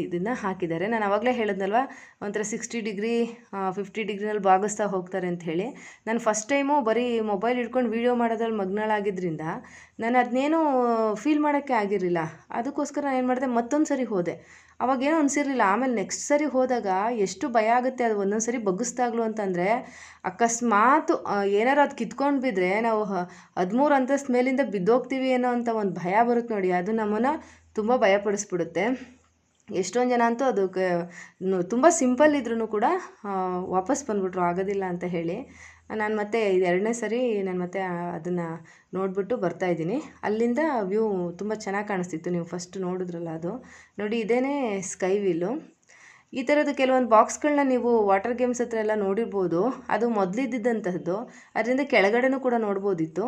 ಇದನ್ನು ಹಾಕಿದ್ದಾರೆ. ನಾನು ಆವಾಗಲೇ ಹೇಳಿದ್ನಲ್ವ, ಒಂಥರ ಸಿಕ್ಸ್ಟಿ ಡಿಗ್ರಿ ಫಿಫ್ಟಿ ಡಿಗ್ರಿನಲ್ಲಿ ಬಾಗಿಸ್ತಾ ಹೋಗ್ತಾರೆ ಅಂತ ಹೇಳಿ. ನಾನು ಫಸ್ಟ್ ಟೈಮು ಬರೀ ಮೊಬೈಲ್ ಹಿಡ್ಕೊಂಡು ವೀಡಿಯೋ ಮಾಡೋದ್ರಲ್ಲಿ ಮಗ್ನಳಾಗಿದ್ದರಿಂದ ನಾನು ಅದನ್ನೇನು ಫೀಲ್ ಮಾಡೋಕ್ಕೆ ಆಗಿರಲಿಲ್ಲ. ಅದಕ್ಕೋಸ್ಕರ ನಾನು ಏನು ಮಾಡಿದೆ ಮತ್ತೊಂದು ಸರಿ ಹೋದೆ. ಅವಾಗ ಏನೋ ಅನಿಸಿರಲಿಲ್ಲ. ಆಮೇಲೆ ನೆಕ್ಸ್ಟ್ ಸರಿ ಹೋದಾಗ ಎಷ್ಟು ಭಯ ಆಗುತ್ತೆ, ಅದು ಒಂದೊಂದು ಸರಿ ಬಗ್ಗಿಸ್ದಾಗ್ಲು ಅಂತಂದರೆ ಅಕಸ್ಮಾತ್ ಏನಾರು ಅದು ಕಿತ್ಕೊಂಡು ಬಿದ್ದರೆ ನಾವು ಹದಿಮೂರು ಅಂತಸ್ತು ಮೇಲಿಂದ ಬಿದ್ದೋಗ್ತೀವಿ ಅನ್ನೋ ಅಂತ ಒಂದು ಭಯ ಬರುತ್ತೆ ನೋಡಿ. ಅದು ನಮ್ಮನ್ನು ತುಂಬ ಭಯಪಡಿಸ್ಬಿಡುತ್ತೆ. ಎಷ್ಟೊಂದು ಜನ ಅಂತೂ ಅದಕ್ಕೆ ತುಂಬ ಸಿಂಪಲ್ ಇದ್ರೂ ಕೂಡ ವಾಪಸ್ ಬಂದ್ಬಿಟ್ರು. ಆಗೋದಿಲ್ಲ ಅಂತ ಹೇಳಿ. ನಾನು ಮತ್ತೆ ಇದು ಎರಡನೇ ಸರಿ ನಾನು ಮತ್ತೆ ಅದನ್ನು ನೋಡಿಬಿಟ್ಟು ಬರ್ತಾ ಇದ್ದೀನಿ. ಅಲ್ಲಿಂದ ವ್ಯೂ ತುಂಬ ಚೆನ್ನಾಗಿ ಕಾಣಿಸ್ತಿತ್ತು ನೀವು ಫಸ್ಟ್ ನೋಡಿದ್ರಲ್ಲ ಅದು. ನೋಡಿ, ಇದೇನೇ ಸ್ಕೈ ವೀಲು ಈ ಥರದ್ದು ಕೆಲವೊಂದು ಬಾಕ್ಸ್ಗಳನ್ನ ನೀವು ವಾಟರ್ ಗೇಮ್ಸ್ ಹತ್ರ ಎಲ್ಲ ನೋಡಿರ್ಬೋದು. ಅದು ಮೊದಲಿದ್ದಂತಹದ್ದು ಅದರಿಂದ ಕೆಳಗಡೆನೂ ಕೂಡ ನೋಡ್ಬೋದಿತ್ತು.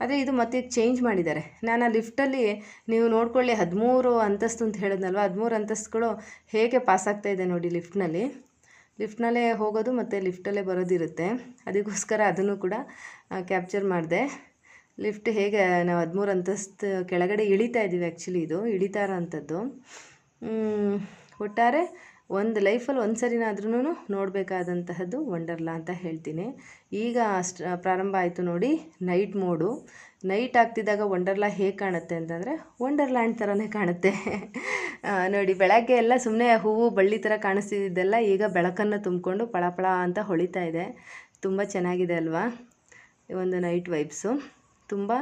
ಆದರೆ ಇದು ಮತ್ತೆ ಚೇಂಜ್ ಮಾಡಿದ್ದಾರೆ. ನಾನು ಆ ಲಿಫ್ಟಲ್ಲಿ ನೀವು ನೋಡ್ಕೊಳ್ಳಿ ಹದಿಮೂರು ಅಂತಸ್ತು ಅಂತ ಹೇಳಿದ್ನಲ್ವ? ಹದಿಮೂರು ಅಂತಸ್ತುಗಳು ಹೇಗೆ ಪಾಸ್ ಆಗ್ತಾ ಇದೆ ನೋಡಿ ಲಿಫ್ಟ್ನಲ್ಲಿ ಲಿಫ್ಟ್ನಲ್ಲೇ ಹೋಗೋದು ಮತ್ತು ಲಿಫ್ಟಲ್ಲೇ ಬರೋದಿರುತ್ತೆ ಅದಕ್ಕೋಸ್ಕರ ಅದನ್ನು ಕೂಡ ಕ್ಯಾಪ್ಚರ್ ಮಾಡಿದೆ. ಲಿಫ್ಟ್ ಹೇಗೆ, ನಾವು ಹದಿಮೂರು ಅಂತಸ್ತು ಕೆಳಗಡೆ ಇಳಿತಾ ಇದ್ದೀವಿ ಆ್ಯಕ್ಚುಲಿ ಇದು, ಇಳಿತಾ ಇರೋ ಅಂಥದ್ದು ಒಟ್ಟಾರೆ ಒಂದು ಲೈಫಲ್ಲಿ ಒಂದು ಸರಿನಾದ್ರೂ ನೋಡಬೇಕಾದಂತಹದ್ದು ವಂಡರ್ಲಾ ಅಂತ ಹೇಳ್ತೀನಿ. ಈಗ ಅಷ್ಟು ಪ್ರಾರಂಭ ಆಯಿತು ನೋಡಿ, ನೈಟ್ ಮೋಡು. ನೈಟ್ ಆಗ್ತಿದ್ದಾಗ ವಂಡರ್ಲಾ ಹೇಗೆ ಕಾಣುತ್ತೆ ಅಂತಂದರೆ, ವಂಡರ್ಲ್ಯಾಂಡ್ ಥರನೇ ಕಾಣುತ್ತೆ. ನೋಡಿ, ಬೆಳಗ್ಗೆ ಎಲ್ಲ ಸುಮ್ಮನೆ ಹೂವು ಬಳ್ಳಿ ಥರ ಕಾಣಿಸ್ತಿದ್ದೆಲ್ಲ ಈಗ ಬೆಳಕನ್ನು ತುಂಬಿಕೊಂಡು ಪಳಪಳ ಅಂತ ಹೊಳಿತಾ ಇದೆ. ತುಂಬ ಚೆನ್ನಾಗಿದೆ ಅಲ್ವಾ? ಒಂದು ನೈಟ್ ವೈಬ್ಸು. ತುಂಬ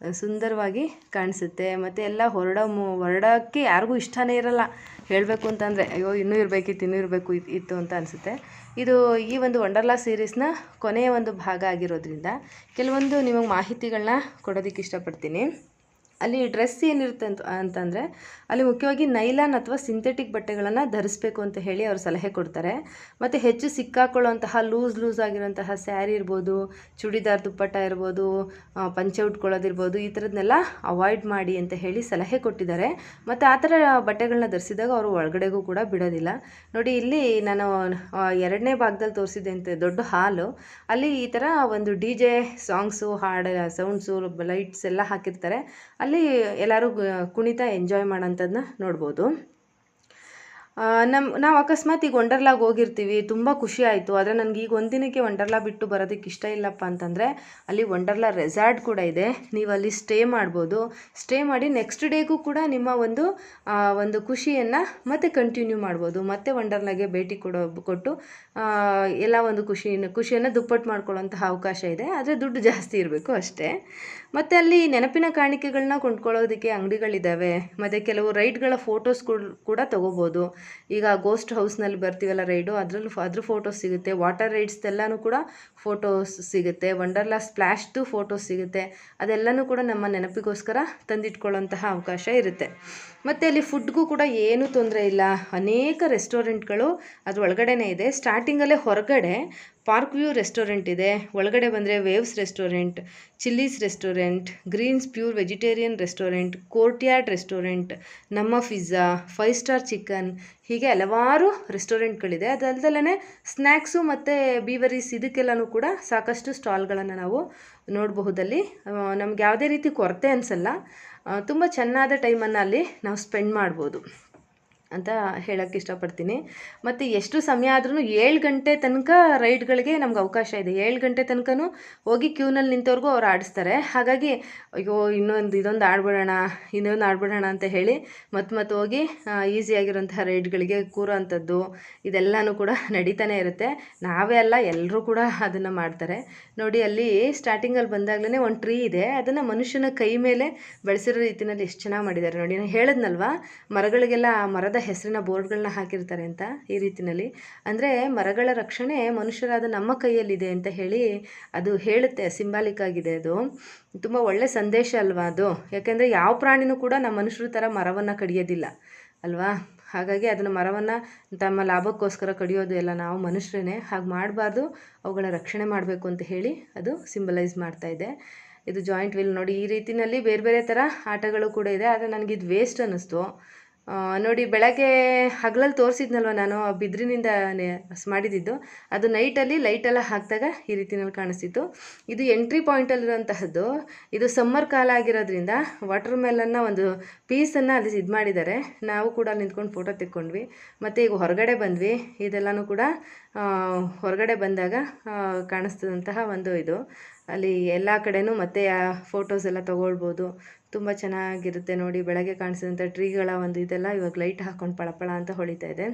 ಸುಂದರವಾಗಿ ಕಾಣಿಸುತ್ತೆ. ಮತ್ತು ಎಲ್ಲ ಹೊರಡೋ ಹೊರಡೋಕ್ಕೆ ಯಾರಿಗೂ ಇಷ್ಟನೇ ಇರಲ್ಲ. ಹೇಳಬೇಕು ಅಂತಂದರೆ, ಅಯ್ಯೋ, ಇನ್ನೂ ಇರಬೇಕಿತ್ತು ಇನ್ನೂ ಇರಬೇಕು, ಇತ್ತು ಅಂತ ಅನಿಸುತ್ತೆ. ಇದು ಈ ಒಂದು ವಂಡರ್ಲಾ ಸೀರೀಸ್ನ ಕೊನೆಯ ಒಂದು ಭಾಗ ಆಗಿರೋದ್ರಿಂದ, ಕೆಲವೊಂದು ನಿಮಗೆ ಮಾಹಿತಿಗಳನ್ನ ಕೊಡೋದಕ್ಕೆ ಇಷ್ಟಪಡ್ತೀನಿ. ಅಲ್ಲಿ ಡ್ರೆಸ್ ಏನಿರುತ್ತೆ ಅಂತ, ಅಂತಂದರೆ ಅಲ್ಲಿ ಮುಖ್ಯವಾಗಿ ನೈಲಾನ್ ಅಥವಾ ಸಿಂಥೆಟಿಕ್ ಬಟ್ಟೆಗಳನ್ನು ಧರಿಸ್ಬೇಕು ಅಂತ ಹೇಳಿ ಅವರು ಸಲಹೆ ಕೊಡ್ತಾರೆ. ಮತ್ತು ಹೆಚ್ಚು ಸಿಕ್ಕಾಕೊಳ್ಳುವಂತಹ ಲೂಸ್ ಲೂಸ್ ಆಗಿರುವಂತಹ ಸ್ಯಾರಿ ಇರ್ಬೋದು, ಚೂಡಿದಾರ್ ದುಪ್ಪಟ್ಟ ಇರ್ಬೋದು ಪಂಚೆ ಉಟ್ಕೊಳ್ಳೋದಿರ್ಬೋದು ಈ ಥರದನ್ನೆಲ್ಲ ಅವಾಯ್ಡ್ ಮಾಡಿ ಅಂತ ಹೇಳಿ ಸಲಹೆ ಕೊಟ್ಟಿದ್ದಾರೆ. ಮತ್ತು ಆ ಥರ ಬಟ್ಟೆಗಳನ್ನ ಧರಿಸಿದಾಗ ಅವರು ಒಳಗಡೆಗೂ ಕೂಡ ಬಿಡೋದಿಲ್ಲ. ನೋಡಿ, ಇಲ್ಲಿ ನಾನು ಎರಡನೇ ಭಾಗದಲ್ಲಿ ತೋರಿಸಿದೆ ಅಂತ ದೊಡ್ಡ ಹಾಲು. ಅಲ್ಲಿ ಈ ಥರ ಒಂದು ಡಿ ಜೆ ಸಾಂಗ್ಸು, ಹಾಡು, ಸೌಂಡ್ಸು, ಲೈಟ್ಸ್ ಎಲ್ಲ ಹಾಕಿರ್ತಾರೆ. ಅಲ್ಲಿ ಎಲ್ಲರೂ ಕುಣಿತ ಎಂಜಾಯ್ ಮಾಡೋಂಥದ್ದನ್ನ ನೋಡ್ಬೋದು. ನಮ್ಮ ನಾವು ಅಕಸ್ಮಾತ್ ಈಗ ವಂಡರ್ಲಾಗೆ ಹೋಗಿರ್ತೀವಿ, ತುಂಬ ಖುಷಿ ಆಯಿತು. ಆದರೆ ನನಗೆ ಈಗ ಒಂದಿನಕ್ಕೆ ವಂಡರ್ಲಾ ಬಿಟ್ಟು ಬರೋದಕ್ಕೆ ಇಷ್ಟ ಇಲ್ಲಪ್ಪ ಅಂತಂದರೆ, ಅಲ್ಲಿ ವಂಡರ್ಲಾ ರೆಸಾರ್ಟ್ ಕೂಡ ಇದೆ. ನೀವು ಅಲ್ಲಿ ಸ್ಟೇ ಮಾಡ್ಬೋದು. ಸ್ಟೇ ಮಾಡಿ ನೆಕ್ಸ್ಟ್ ಡೇಗೂ ಕೂಡ ನಿಮ್ಮ ಒಂದು ಒಂದು ಖುಷಿಯನ್ನು ಮತ್ತೆ ಕಂಟಿನ್ಯೂ ಮಾಡ್ಬೋದು. ಮತ್ತೆ ವಂಡರ್ಲಾಗೆ ಭೇಟಿ ಕೊಡೋ, ಕೊಟ್ಟು ಎಲ್ಲ ಒಂದು ಖುಷಿಯನ್ನು ಖುಷಿಯನ್ನು ದುಪ್ಪಟ್ಟು ಮಾಡ್ಕೊಳ್ಳೋಂತಹ ಅವಕಾಶ ಇದೆ. ಆದರೆ ದುಡ್ಡು ಜಾಸ್ತಿ ಇರಬೇಕು ಅಷ್ಟೇ. ಮತ್ತು ಅಲ್ಲಿ ನೆನಪಿನ ಕಾಣಿಕೆಗಳನ್ನ ಕೊಂಡ್ಕೊಳ್ಳೋದಕ್ಕೆ ಅಂಗಡಿಗಳಿದ್ದಾವೆ ಮತ್ತು ಕೆಲವು ರೈಡ್ಗಳ ಫೋಟೋಸ್ ಕೂಡ ತೊಗೋಬೋದು. ಈಗ ಗೋಸ್ಟ್ ಹೌಸ್ನಲ್ಲಿ ಬರ್ತೀವಲ್ಲ ರೈಡು ಅದರಲ್ಲೂ ಅದ್ರ ಫೋಟೋಸ್ ಸಿಗುತ್ತೆ. ವಾಟರ್ ರೈಡ್ಸ್ದೆಲ್ಲನೂ ಕೂಡ ಫೋಟೋಸ್ ಸಿಗುತ್ತೆ. ವಂಡರ್ಲಾ ಸ್ಪ್ಲ್ಯಾಶ್ದು ಫೋಟೋಸ್ ಸಿಗುತ್ತೆ. ಅದೆಲ್ಲನೂ ಕೂಡ ನಮ್ಮ ನೆನಪಿಗೋಸ್ಕರ ತಂದಿಟ್ಕೊಳ್ಳೋಂತಹ ಅವಕಾಶ ಇರುತ್ತೆ. ಮತ್ತು ಅಲ್ಲಿ ಫುಡ್ಗೂ ಕೂಡ ಏನೂ ತೊಂದರೆ ಇಲ್ಲ. ಅನೇಕ ರೆಸ್ಟೋರೆಂಟ್ಗಳು ಅದ್ರ ಒಳಗಡೆನೇ ಇದೆ. ಸ್ಟಾರ್ಟಿಂಗಲ್ಲೇ ಹೊರಗಡೆ ಪಾರ್ಕ್ ವ್ಯೂ ರೆಸ್ಟೋರೆಂಟ್ ಇದೆ. ಒಳಗಡೆ ಬಂದರೆ Waves restaurant, Chillies restaurant, Greens pure vegetarian restaurant, Courtyard restaurant, ನಮ್ಮ ಪಿಜ್ಜಾ ಫೈವ್ ಸ್ಟಾರ್ ಚಿಕನ್ ಹೀಗೆ ಹಲವಾರು ರೆಸ್ಟೋರೆಂಟ್ಗಳಿದೆ. ಅದಲ್ದಲೇ ಸ್ನ್ಯಾಕ್ಸು ಮತ್ತು ಬೀವರೀಸ್ ಇದಕ್ಕೆಲ್ಲನೂ ಕೂಡ ಸಾಕಷ್ಟು ಸ್ಟಾಲ್ಗಳನ್ನು ನಾವು ನೋಡಬಹುದಲ್ಲಿ. ನಮ್ಗೆ ಯಾವುದೇ ರೀತಿ ಕೊರತೆ ಅನಿಸಲ್ಲ. ತುಂಬ ಚೆನ್ನಾದ ಟೈಮನ್ನು ಅಲ್ಲಿ ನಾವು ಸ್ಪೆಂಡ್ ಮಾಡ್ಬೋದು. ಅಂತ ಹೇಳೋಕ್ಕೆ ಇಷ್ಟಪಡ್ತೀನಿ. ಮತ್ತು ಎಷ್ಟು ಸಮಯ ಆದ್ರೂ ಏಳು ಗಂಟೆ ತನಕ ರೈಡ್ಗಳಿಗೆ ನಮ್ಗೆ ಅವಕಾಶ ಇದೆ. ಏಳು ಗಂಟೆ ತನಕನೂ ಹೋಗಿ ಕ್ಯೂನಲ್ಲಿ ನಿಂತವ್ರಿಗೂ ಅವ್ರು ಆಡಿಸ್ತಾರೆ. ಹಾಗಾಗಿ ಅಯ್ಯೋ, ಇನ್ನೊಂದು, ಇದೊಂದು ಆಡ್ಬಿಡೋಣ, ಇನ್ನೊಂದು ಆಡ್ಬಿಡೋಣ ಅಂತ ಹೇಳಿ ಮತ್ತೆ ಮತ್ತೆ ಹೋಗಿ ಈಸಿಯಾಗಿರೋಂತಹ ರೈಡ್ಗಳಿಗೆ ಕೂರೋವಂಥದ್ದು ಇದೆಲ್ಲನೂ ಕೂಡ ನಡೀತಾನೆ ಇರುತ್ತೆ. ನಾವೇ ಅಲ್ಲ ಎಲ್ಲರೂ ಕೂಡ ಅದನ್ನು ಮಾಡ್ತಾರೆ. ನೋಡಿ, ಅಲ್ಲಿ ಸ್ಟಾರ್ಟಿಂಗಲ್ಲಿ ಬಂದಾಗಲೇ ಒಂದು ಟ್ರೀ ಇದೆ. ಅದನ್ನು ಮನುಷ್ಯನ ಕೈ ಮೇಲೆ ಬೆಳೆಸಿರೋ ರೀತಿಯಲ್ಲಿ ಎಷ್ಟು ಚೆನ್ನಾಗಿ ಮಾಡಿದ್ದಾರೆ. ನೋಡಿ, ನಾನು ಹೇಳಿದ್ನಲ್ವಾ, ಮರಗಳಿಗೆಲ್ಲ ಆ ಮರದ ಹೆಸರಿನ ಬೋರ್ಡ್ಗಳನ್ನ ಹಾಕಿರ್ತಾರೆ ಅಂತ ಈ ರೀತಿಯಲ್ಲಿ ಅಂದರೆ ಮರಗಳ ರಕ್ಷಣೆ ಮನುಷ್ಯರಾದ ನಮ್ಮ ಕೈಯಲ್ಲಿದೆ ಅಂತ ಹೇಳಿ ಅದು ಹೇಳುತ್ತೆ, ಸಿಂಬಾಲಿಕ್ ಆಗಿದೆ ಅದು. ತುಂಬ ಒಳ್ಳೆ ಸಂದೇಶ ಅಲ್ವಾ ಅದು? ಯಾಕೆಂದರೆ ಯಾವ ಪ್ರಾಣಿನೂ ಕೂಡ ನಮ್ಮ ಮನುಷ್ಯರ ಥರ ಮರವನ್ನು ಕಡಿಯೋದಿಲ್ಲ, ಅಲ್ವಾ? ಹಾಗಾಗಿ ಅದನ್ನು ಮರವನ್ನು ತಮ್ಮ ಲಾಭಕ್ಕೋಸ್ಕರ ಕಡಿಯೋದು ಎಲ್ಲ ನಾವು ಮನುಷ್ಯರೇ ಹಾಗೆ ಮಾಡಬಾರ್ದು, ಅವುಗಳ ರಕ್ಷಣೆ ಮಾಡಬೇಕು ಅಂತ ಹೇಳಿ ಅದು ಸಿಂಬಲೈಸ್ ಮಾಡ್ತಾ ಇದೆ. ಇದು ಜಾಯಿಂಟ್ ವಿಲ್ ನೋಡಿ, ಈ ರೀತಿಯಲ್ಲಿ ಬೇರೆ ಬೇರೆ ಥರ ಆಟಗಳು ಕೂಡ ಇದೆ, ಆದರೆ ನನಗಿದು ವೇಸ್ಟ್ ಅನ್ನಿಸ್ತು. ನೋಡಿ, ಬೆಳಗ್ಗೆ ಹಗಲಲ್ಲಿ ತೋರಿಸಿದ್ನಲ್ವ ನಾನು ಬಿದಿರಿನಿಂದ ಮಾಡಿದ್ದಿದ್ದು ಮಾಡಿದ್ದು ಅದು ನೈಟಲ್ಲಿ ಲೈಟೆಲ್ಲ ಹಾಕಿದಾಗ ಈ ರೀತಿನಲ್ಲಿ ಕಾಣಿಸ್ತಿತ್ತು. ಇದು ಎಂಟ್ರಿ ಪಾಯಿಂಟಲ್ಲಿರುವಂತಹದ್ದು. ಇದು ಸಮ್ಮರ್ ಕಾಲ ಆಗಿರೋದ್ರಿಂದ ವಾಟರ್ ಮೆಲನ್ನ ಒಂದು ಪೀಸನ್ನು ಅಲ್ಲಿ ಇದು ಮಾಡಿದ್ದಾರೆ. ನಾವು ಕೂಡ ಅಲ್ಲಿ ನಿಂತ್ಕೊಂಡು ಫೋಟೋ ತೆಕ್ಕೊಂಡ್ವಿ. ಮತ್ತು ಈಗ ಹೊರಗಡೆ ಬಂದ್ವಿ. ಇದೆಲ್ಲನೂ ಕೂಡ ಹೊರಗಡೆ ಬಂದಾಗ ಕಾಣಿಸ್ತದಂತಹ ಒಂದು ಇದು. ಅಲ್ಲಿ ಎಲ್ಲ ಕಡೆನೂ ಮತ್ತೆ ಆ ಫೋಟೋಸ್ ಎಲ್ಲ ತೊಗೊಳ್ಬೋದು. ತುಂಬ ಚೆನ್ನಾಗಿರುತ್ತೆ ನೋಡಿ, ಬೆಳಗ್ಗೆ ಕಾಣಿಸಿದಂಥ ಟ್ರೀಗಳ ಒಂದು ಇದೆಲ್ಲ ಇವಾಗ ಲೈಟ್ ಹಾಕ್ಕೊಂಡು ಪಳಪಳ ಅಂತ ಹೊಳಿತಾ ಇದೆ.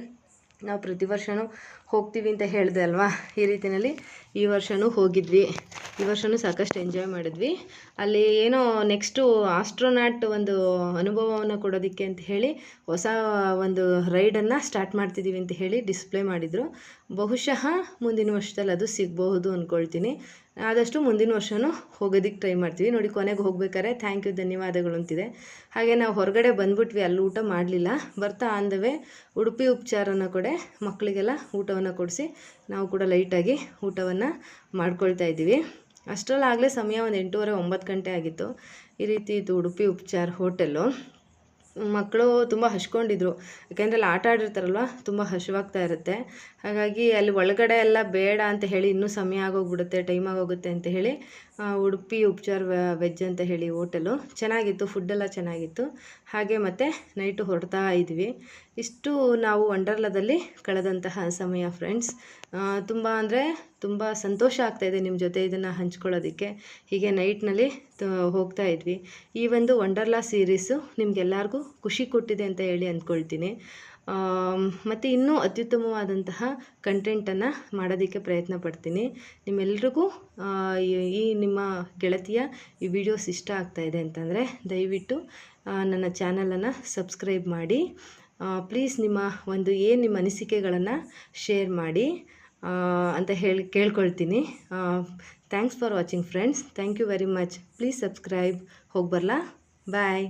ನಾವು ಪ್ರತಿ ವರ್ಷವೂ ಹೋಗ್ತೀವಿ ಅಂತ ಹೇಳಿದೆ ಅಲ್ವಾ? ಈ ರೀತಿಯಲ್ಲಿ ಈ ವರ್ಷವೂ ಹೋಗಿದ್ವಿ. ಈ ವರ್ಷವೂ ಸಾಕಷ್ಟು ಎಂಜಾಯ್ ಮಾಡಿದ್ವಿ. ಅಲ್ಲಿ ಏನೋ ನೆಕ್ಸ್ಟು ಆಸ್ಟ್ರೋನಾಟ್ ಒಂದು ಅನುಭವವನ್ನು ಕೊಡೋದಕ್ಕೆ ಅಂತ ಹೇಳಿ ಹೊಸ ಒಂದು ರೈಡನ್ನು ಸ್ಟಾರ್ಟ್ ಮಾಡ್ತಿದ್ದೀವಿ ಅಂತ ಹೇಳಿ ಡಿಸ್ಪ್ಲೇ ಮಾಡಿದರು. ಬಹುಶಃ ಮುಂದಿನ ವರ್ಷದಲ್ಲಿ ಅದು ಸಿಗಬಹುದು ಅಂದ್ಕೊಳ್ತೀನಿ ಆದಷ್ಟು ಮುಂದಿನ ವರ್ಷವೂ ಹೋಗೋದಕ್ಕೆ ಟ್ರೈ ಮಾಡ್ತೀವಿ. ನೋಡಿ, ಕೊನೆಗೆ ಹೋಗ್ಬೇಕಾದ್ರೆ ಥ್ಯಾಂಕ್ ಯು ಧನ್ಯವಾದಗಳು ಅಂತಿದೆ. ಹಾಗೆ ನಾವು ಹೊರಗಡೆ ಬಂದ್ಬಿಟ್ವಿ, ಅಲ್ಲಿ ಊಟ ಮಾಡಲಿಲ್ಲ. ಬರ್ತಾ ಆನ್ ದ ವೇ ಉಡುಪಿ ಉಪಚಾರನ ಕೂಡ ಮಕ್ಕಳಿಗೆಲ್ಲ ಊಟವನ್ನು ಕೊಡಿಸಿ ನಾವು ಕೂಡ ಲೈಟಾಗಿ ಊಟವನ್ನು ಮಾಡ್ಕೊಳ್ತಾ ಇದ್ದೀವಿ. ಅಷ್ಟರಲ್ಲಾಗಲೇ ಸಮಯ ಒಂದು ಎಂಟೂವರೆ, ಒಂಬತ್ತು ಗಂಟೆ ಆಗಿತ್ತು. ಈ ರೀತಿ ಇತ್ತು ಉಡುಪಿ ಉಪಚಾರ ಹೋಟೆಲ್ಲು. ಮಕ್ಕಳು ತುಂಬ ಹಚ್ಕೊಂಡಿದ್ರು ಯಾಕೆಂದರೆ ಅಲ್ಲಿ ಆಟ ಆಡಿರ್ತಾರಲ್ವ, ತುಂಬ ಹಸಿವಾಗ್ತಾ ಇರುತ್ತೆ. ಹಾಗಾಗಿ ಅಲ್ಲಿ ಒಳಗಡೆ ಎಲ್ಲ ಬೇಡ ಅಂತ ಹೇಳಿ ಇನ್ನೂ ಸಮಯ ಆಗೋಗ್ಬಿಡುತ್ತೆ ಟೈಮ್ ಆಗೋಗುತ್ತೆ ಅಂತ ಹೇಳಿ ಉಡುಪಿ, ಉಪ್ಚಾರ್ ವೆಜ್ ಅಂತ ಹೇಳಿ ಹೋಟೆಲು ಚೆನ್ನಾಗಿತ್ತು ಫುಡ್ಡೆಲ್ಲ ಚೆನ್ನಾಗಿತ್ತು. ಹಾಗೆ ಮತ್ತೆ ನೈಟು ಹೊರಡ್ತಾ ಇದ್ವಿ. ಇಷ್ಟು ನಾವು ವಂಡರ್ಲಾದಲ್ಲಿ ಕಳೆದಂತಹ ಸಮಯ ಫ್ರೆಂಡ್ಸ್ ತುಂಬ ಅಂದರೆ ತುಂಬ ಸಂತೋಷ ಆಗ್ತಾಯಿದೆ ನಿಮ್ಮ ಜೊತೆ ಇದನ್ನು ಹಂಚ್ಕೊಳ್ಳೋದಕ್ಕೆ. ಹೀಗೆ ನೈಟ್ನಲ್ಲಿ ಹೋಗ್ತಾ ಇದ್ವಿ. ಈ ಒಂದು ವಂಡರ್ಲಾ ಸೀರೀಸು ನಿಮಗೆಲ್ಲರಿಗೂ ಖುಷಿ ಕೊಟ್ಟಿದೆ ಅಂತ ಹೇಳಿ ಅಂದ್ಕೊಳ್ತೀನಿ. ಮತ್ತು ಇನ್ನೂ ಅತ್ಯುತ್ತಮವಾದಂತಹ ಕಂಟೆಂಟನ್ನು ಮಾಡೋದಕ್ಕೆ ಪ್ರಯತ್ನ ಪಡ್ತೀನಿ. ನಿಮ್ಮೆಲ್ರಿಗೂ ಈ- ನಿಮ್ಮ ಗೆಳತಿಯ ಈ ವಿಡಿಯೋಸ್ ಇಷ್ಟ ಆಗ್ತಾ ಇದೆ ಅಂತಂದರೆ ದಯವಿಟ್ಟು ನನ್ನ ಚಾನಲನ್ನು ಸಬ್ಸ್ಕ್ರೈಬ್ ಮಾಡಿ ಪ್ಲೀಸ್ ನಿಮ್ಮ ಒಂದು ಏನು ನಿಮ್ಮ ಅನಿಸಿಕೆಗಳನ್ನು ಶೇರ್ ಮಾಡಿ ಅಂತ ಹೇಳಿ ಕೇಳ್ಕೊಳ್ತೀನಿ. Thanks for watching friends thank you very much please subscribe ಹೋಗಿ ಬರಲಾ ಬಾಯ್